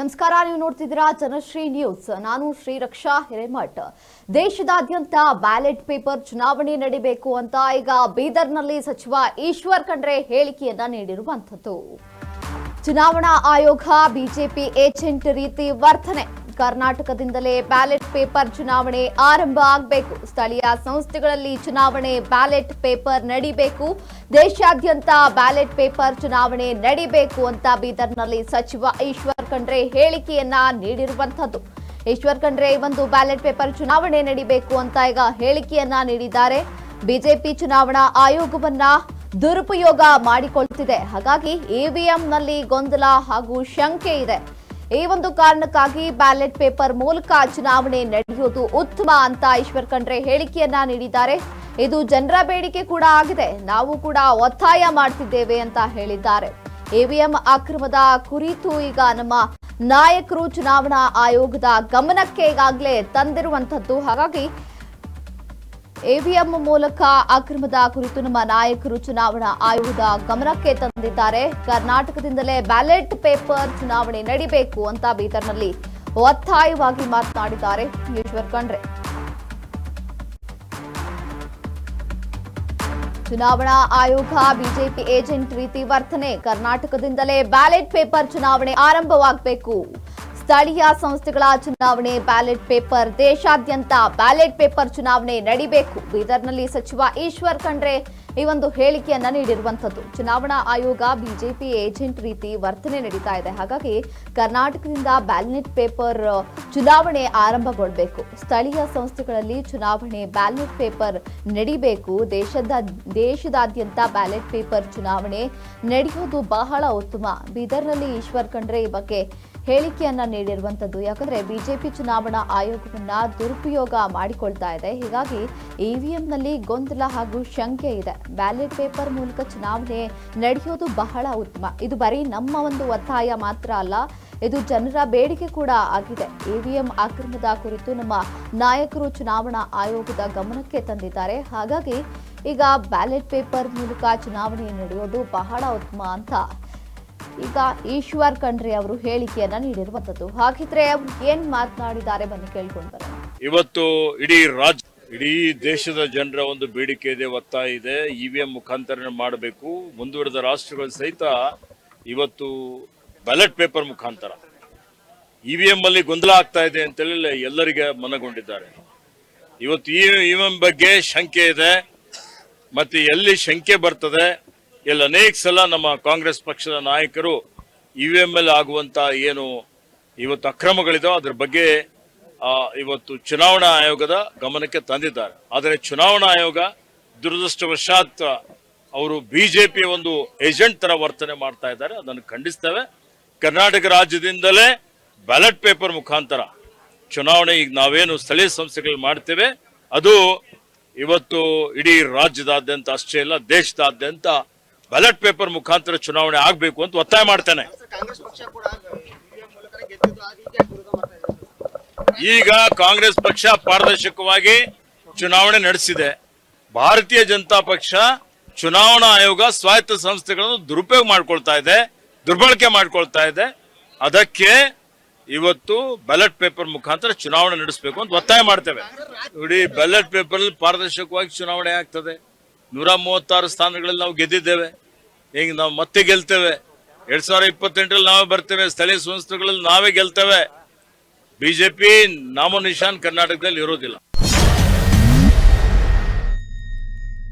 ನಮಸ್ಕಾರ, ನೀವು ನೋಡ್ತಿದ್ದೀರಾ ಜನಶ್ರೀ ನ್ಯೂಸ್. ನಾನು ಶ್ರೀರಕ್ಷಾ ಹಿರೇಮಠ್. ದೇಶದಾದ್ಯಂತ ಬ್ಯಾಲೆಟ್ ಪೇಪರ್ ಚುನಾವಣೆ ನಡೀಬೇಕು ಅಂತ ಈಗ ಬೀದರ್ನಲ್ಲಿ ಸಚಿವ ಈಶ್ವರ್ ಖಂಡ್ರೆ ಹೇಳಿಕೆಯನ್ನ ನೀಡಿರುವಂಥದ್ದು. ಚುನಾವಣಾ ಆಯೋಗ, ಬಿಜೆಪಿ ಏಜೆಂಟ್ ರೀತಿ ವರ್ತನೆ. ಕರ್ನಾಟಕದಿಂದಲೇ ಬ್ಯಾಲೆಟ್ ಪೇಪರ್ ಚುನಾವಣೆ ಆರಂಭ ಆಗಬೇಕು. ಸ್ಥಳೀಯ ಸಂಸ್ಥೆಗಳಲ್ಲಿ ಚುನಾವಣೆ ಬ್ಯಾಲೆಟ್ ಪೇಪರ್ ನಡಿಬೇಕು. ದೇಶಾದ್ಯಂತ ಬ್ಯಾಲೆಟ್ ಪೇಪರ್ ಚುನಾವಣೆ ನಡಿಬೇಕು ಅಂತ ಬೀದರ್ನಲ್ಲಿ ಸಚಿವ ಈಶ್ವರ್ ಖಂಡ್ರೆ ಹೇಳಿಕೆಯನ್ನ ನೀಡಿರುವಂತದ್ದು ಈಶ್ವರ್ ಖಂಡ್ರೆ, ಒಂದು ಬ್ಯಾಲೆಟ್ ಪೇಪರ್ ಚುನಾವಣೆ ನಡಿಬೇಕು ಅಂತ ಈಗ ಹೇಳಿಕೆಯನ್ನ ನೀಡಿದ್ದಾರೆ. ಬಿಜೆಪಿ ಚುನಾವಣಾ ಆಯೋಗವನ್ನ ದುರುಪಯೋಗ ಮಾಡಿಕೊಳ್ತಿದೆ. ಹಾಗಾಗಿ ಇವಿಎಂನಲ್ಲಿ ಗೊಂದಲ ಹಾಗೂ ಶಂಕೆ ಇದೆ. ಈ ಒಂದು ಕಾರಣಕ್ಕಾಗಿ ಬ್ಯಾಲೆಟ್ ಪೇಪರ್ ಮೂಲಕ ಚುನಾವಣೆ ನಡೆಯುವುದು ಉತ್ತಮ ಅಂತ ಈಶ್ವರ್ ಖಂಡ್ರೆ ಹೇಳಿಕೆಯನ್ನ ನೀಡಿದ್ದಾರೆ. ಇದು ಜನರ ಬೇಡಿಕೆ ಕೂಡ ಆಗಿದೆ. ನಾವು ಕೂಡ ಒತ್ತಾಯ ಮಾಡ್ತಿದ್ದೇವೆ ಅಂತ ಹೇಳಿದ್ದಾರೆ. ಇವಿಎಂ ಅಕ್ರಮದ ಕುರಿತು ಈಗ ನಮ್ಮ ನಾಯಕರು ಚುನಾವಣಾ ಆಯೋಗದ ಗಮನಕ್ಕೆ ಈಗಾಗಲೇ ತಂದಿರುವಂತದ್ದು ಹಾಗಾಗಿ ಎವಿಎಂ ಮೂಲಕ ಅಕ್ರಮದ ಕುರಿತು ನಮ್ಮ ನಾಯಕರು ಚುನಾವಣಾ ಆಯೋಗದ ಗಮನಕ್ಕೆ ತಂದಿದ್ದಾರೆ. ಕರ್ನಾಟಕದಿಂದಲೇ ಬ್ಯಾಲೆಟ್ ಪೇಪರ್ ಚುನಾವಣೆ ನಡಿಬೇಕು ಅಂತ ಬೀದರ್ನಲ್ಲಿ ಒತ್ತಾಯವಾಗಿ ಮಾತನಾಡಿದ್ದಾರೆ ಈಶ್ವರ್ ಖಂಡ್ರೆ. ಚುನಾವಣಾ ಆಯೋಗ, ಬಿಜೆಪಿ ಏಜೆಂಟ್ ರೀತಿ ವರ್ತನೆ. ಕರ್ನಾಟಕದಿಂದಲೇ ಬ್ಯಾಲೆಟ್ ಪೇಪರ್ ಚುನಾವಣೆ ಆರಂಭವಾಗಬೇಕು. ಸ್ಥಳೀಯ ಸಂಸ್ಥೆಗಳ ಚುನಾವಣೆ ಬ್ಯಾಲೆಟ್ ಪೇಪರ್, ದೇಶಾದ್ಯಂತ ಬ್ಯಾಲೆಟ್ ಪೇಪರ್ ಚುನಾವಣೆ ನಡಿಬೇಕು. ಬೀದರ್ನಲ್ಲಿ ಸಚಿವ ಈಶ್ವರ್ ಖಂಡ್ರೆ ಈ ಒಂದು ಹೇಳಿಕೆಯನ್ನ ನೀಡಿರುವಂತದ್ದು ಚುನಾವಣಾ ಆಯೋಗ ಬಿಜೆಪಿ ಏಜೆಂಟ್ ರೀತಿ ವರ್ತನೆ ನಡೀತಾ ಇದೆ. ಹಾಗಾಗಿ ಕರ್ನಾಟಕದಿಂದ ಬ್ಯಾಲೆಟ್ ಪೇಪರ್ ಚುನಾವಣೆ ಆರಂಭಗೊಳ್ಳಬೇಕು ಸ್ಥಳೀಯ ಸಂಸ್ಥೆಗಳಲ್ಲಿ ಚುನಾವಣೆ ಬ್ಯಾಲೆಟ್ ಪೇಪರ್ ನಡಿಬೇಕು. ದೇಶದ, ದೇಶದಾದ್ಯಂತ ಬ್ಯಾಲೆಟ್ ಪೇಪರ್ ಚುನಾವಣೆ ನಡೆಯೋದು ಬಹಳ ಉತ್ತಮ. ಬೀದರ್ನಲ್ಲಿ ಈಶ್ವರ್ ಖಂಡ್ರೆ ಈ ಬಗ್ಗೆ ಹೇಳಿಕೆಯನ್ನ ನೀಡಿರುವಂತದ್ದು. ಯಾಕಂದ್ರೆ ಬಿಜೆಪಿ ಚುನಾವಣಾ ಆಯೋಗವನ್ನ ದುರುಪಯೋಗ ಮಾಡಿಕೊಳ್ತಾ ಇದೆ. ಹೀಗಾಗಿ ಇವಿಎಂನಲ್ಲಿ ಗೊಂದಲ ಹಾಗೂ ಶಂಕೆ ಇದೆ. ಬ್ಯಾಲೆಟ್ ಪೇಪರ್ ಮೂಲಕ ಚುನಾವಣೆ ನಡೆಯೋದು ಬಹಳ ಉತ್ತಮ. ಇದು ಬರೀ ನಮ್ಮ ಒಂದು ಒತ್ತಾಯ ಮಾತ್ರ ಅಲ್ಲ, ಇದು ಜನರ ಬೇಡಿಕೆ ಕೂಡ ಆಗಿದೆ. ಇವಿಎಂ ಆಕ್ರಮದ ಕುರಿತು ನಮ್ಮ ನಾಯಕರು ಚುನಾವಣಾ ಆಯೋಗದ ಗಮನಕ್ಕೆ ತಂದಿದ್ದಾರೆ. ಹಾಗಾಗಿ ಈಗ ಬ್ಯಾಲೆಟ್ ಪೇಪರ್ ಮೂಲಕ ಚುನಾವಣೆ ನಡೆಯೋದು ಬಹಳ ಉತ್ತಮ ಅಂತ ಈಗ ಈಶ್ವರ್ ಖಂಡ್ರೆ ಅವರು ಹೇಳಿಕೆಯನ್ನ ನೀಡಿರುವಂತದ್ದು ಹಾಗಿದ್ರೆ ಏನ್ ಮಾತನಾಡಿದ್ದಾರೆ ಬನ್ನಿ ಕೇಳ್ಕೊಂಡು ಬರೋಣ. ಇವತ್ತು ಇಡೀ ರಾಜ್ಯ, ಇಡೀ ದೇಶದ ಜನರ ಒಂದು ಬೇಡಿಕೆ ಇದೆ ಒತ್ತಾಯ ಇದೆ. ಇವಿಎಂ ಮುಖಾಂತರ ಮಾಡಬೇಕು. ಮುಂದುವರೆದ ರಾಷ್ಟ್ರಗಳು ಸಹಿತ ಇವತ್ತು ಬ್ಯಾಲೆಟ್ ಪೇಪರ್ ಮುಖಾಂತರ ಇವಿಎಂ ಅಲ್ಲಿ ಗೊಂದಲ ಆಗ್ತಾ ಇದೆ ಅಂತೇಳಿ ಎಲ್ಲರಿಗೆ ಮನಗೊಂಡಿದ್ದಾರೆ. ಇವತ್ತು ಈ ಇವಿಎಂ ಬಗ್ಗೆ ಶಂಕೆ ಇದೆ. ಮತ್ತೆ ಎಲ್ಲಿ ಶಂಕೆ ಬರ್ತದೆ? ಇಲ್ಲಿ ಅನೇಕ ಸಲ ನಮ್ಮ ಕಾಂಗ್ರೆಸ್ ಪಕ್ಷದ ನಾಯಕರು ಇ ವಿ ಎಂ ಎಲ್ ಆಗುವಂತ ಏನು ಇವತ್ತು ಅಕ್ರಮಗಳಿದಾವೆ, ಅದ್ರ ಬಗ್ಗೆ ಇವತ್ತು ಚುನಾವಣಾ ಆಯೋಗದ ಗಮನಕ್ಕೆ ತಂದಿದ್ದಾರೆ. ಆದರೆ ಚುನಾವಣಾ ಆಯೋಗ ದುರದೃಷ್ಟವಶಾತ್ ಅವರು ಬಿಜೆಪಿ ಒಂದು ಏಜೆಂಟ್ ತರ ವರ್ತನೆ ಮಾಡ್ತಾ ಇದ್ದಾರೆ. ಅದನ್ನು ಖಂಡಿಸ್ತೇವೆ. ಕರ್ನಾಟಕ ರಾಜ್ಯದಿಂದಲೇ ಬ್ಯಾಲೆಟ್ ಪೇಪರ್ ಮುಖಾಂತರ ಚುನಾವಣೆ ಈಗ ನಾವೇನು ಸ್ಥಳೀಯ ಸಂಸ್ಥೆಗಳು ಮಾಡ್ತೇವೆ. ಅದು ಇವತ್ತು ಇಡೀ ರಾಜ್ಯದಾದ್ಯಂತ ಅಷ್ಟೇ ಅಲ್ಲ, ದೇಶದಾದ್ಯಂತ ಬ್ಯಾಲೆಟ್ ಪೇಪರ್ ಮುಖಾಂತರ ಚುನಾವಣೆ ಆಗಬೇಕು ಅಂತ ಒತ್ತಾಯ ಮಾಡ್ತೇನೆ. ಈಗ ಕಾಂಗ್ರೆಸ್ ಪಕ್ಷ ಪಾರದರ್ಶಕವಾಗಿ ಚುನಾವಣೆ ನಡೆಸಿದೆ. ಭಾರತೀಯ ಜನತಾ ಪಕ್ಷ ಚುನಾವಣಾ ಆಯೋಗ ಸ್ವಾಯತ್ತ ಸಂಸ್ಥೆಗಳನ್ನು ದುರುಪಯೋಗ ಮಾಡ್ಕೊಳ್ತಾ ಇದೆ ದುರ್ಬಳಕೆ ಮಾಡ್ಕೊಳ್ತಾ ಇದೆ. ಅದಕ್ಕೆ ಇವತ್ತು ಬ್ಯಾಲೆಟ್ ಪೇಪರ್ ಮುಖಾಂತರ ಚುನಾವಣೆ ನಡೆಸಬೇಕು ಅಂತ ಒತ್ತಾಯ ಮಾಡ್ತೇವೆ. ನೋಡಿ ಬ್ಯಾಲೆಟ್ ಪೇಪರ್ ಪಾರದರ್ಶಕವಾಗಿ ಚುನಾವಣೆ ಆಗ್ತದೆ. ನೂರ ಮೂವತ್ತಾರು ಸ್ಥಾನಗಳಲ್ಲಿ ನಾವು ಗೆದ್ದಿದ್ದೇವೆ. ಈಗ ನಾವು ಮತ್ತೆ ಗೆಲ್ತೇವೆ. ಎರಡ್ ಸಾವಿರ ಇಪ್ಪತ್ತೆಂಟರಲ್ಲಿ ನಾವೇ ಬರ್ತೇವೆ. ಸ್ಥಳೀಯ ಸಂಸ್ಥೆಗಳಲ್ಲಿ ನಾವೇ ಗೆಲ್ತೇವೆ. ಬಿಜೆಪಿ ನಾಮ ನಿಶಾನ್ ಕರ್ನಾಟಕದಲ್ಲಿ ಇರೋದಿಲ್ಲ.